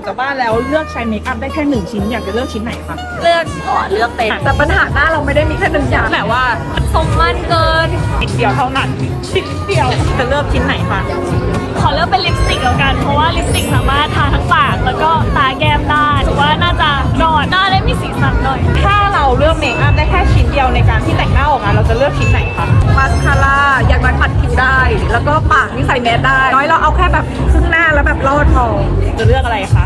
อกจากบ้านแล้วเลือกใช้เมคอัพได้แค่หนึ่งชิ้นอยากจะเลือกชิ้นไหนคะเลือกอ๋อเลือกเป็นแต่ปัญหาหน้าเราไม่ได้มีแค่หนึ่งอย่างแต่ว่าทรงมันเกินชิ้นเดียวเท่านั้นชิ้นเดียวจะเลือกชิ้นไหนคะขอเลือกเป็นลิปสติกแล้วกันเพราะว่าลิปสติกสามารถทา นี่ใส่แมสได้ น้อยเราเอาแค่แบบครึ่งหน้าแล้วแบบรอดพอจะเลือกอะไรคะ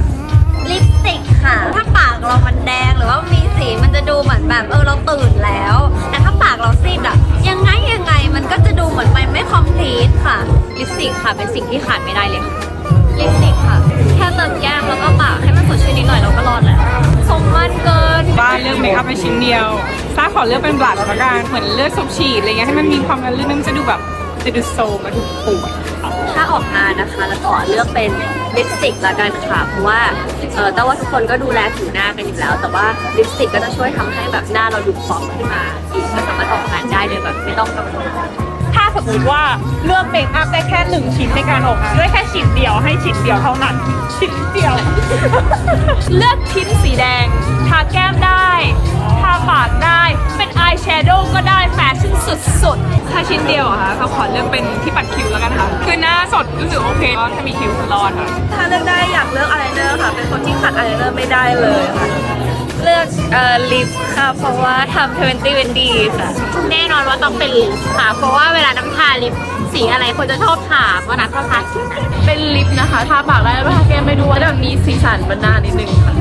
ลิปสติกค่ะ ถ้าปากเรามันแดงหรือว่ามีสีมันจะดูเหมือนแบบเออเราตื่นแล้ว แต่ถ้าปากเราซีดอะยังไงยังไงมันก็จะดูเหมือนมันไม่คอมพลีทค่ะ ลิปสติกค่ะเป็นสิ่งที่ขาดไม่ได้เลยค่ะลิปสติกค่ะ แค่เติมแก้มแล้วก็ปากให้มันสดชื่นนิดหน่อยเราก็รอดแล้วทรงมันเกิน บ้านเลือกเมคอัพไปชิ้นเดียวซ่าขอเลือกเป็นบลัชละกันเหมือนเลือกซบฉีดอะไรเงี้ยให้มันมีความระลื่นมันจะดูแบบ จะดูโซมมาดูป่วยถ้าออกงานนะคะแล้วก็เลือกเป็นลิปสติกละกันค่ะ เพราะว่าเออแต่ว่าทุกคนก็ดูแลผิวหน้ากันอยู่แล้ว แต่ว่าลิปสติกก็จะช่วยทำให้แบบหน้าเราดูฟองขึ้นมาอีกก็สามารถออกงานได้โดยแบบไม่ต้องกังวลถ้าสมมติว่าเลือกเมคอัพได้แค่หนึ่งชิ้นในการออกงานได้แค่ชิ้นเดียวให้ชิ้นเดียวเท่านั้นชิ้นเดียว เลือกชิ้นสีแดงทาแก้มได้ สุดๆ ถ้าชิ้นเดียวอะคะเขาขอเลือกเป็นที่ปัดคิ้วแล้วกันค่ะ คือหน้าสดรู้สึกโอเคก็ถ้ามีคิ้วคือรอดค่ะ ถ้าเลือกได้อยากเลือกอายไลเนอร์ค่ะ เป็นคนที่ขัดอายไลเนอร์ไม่ได้เลยค่ะ เลือกเอ่อลิปค่ะ เพราะว่าทำ20 20ค่ะ แน่นอนว่าต้องเป็นลิปค่ะ เพราะว่าเวลาน้ำทาลิปสีอะไรคนจะชอบถามว่าน้ำชอบทาสีไหนเป็นลิปนะคะทาปากได้แล้วทาแก้มไม่ด้วยแล้วแบบมีสีสันบนหน้านิดนึงค่ะ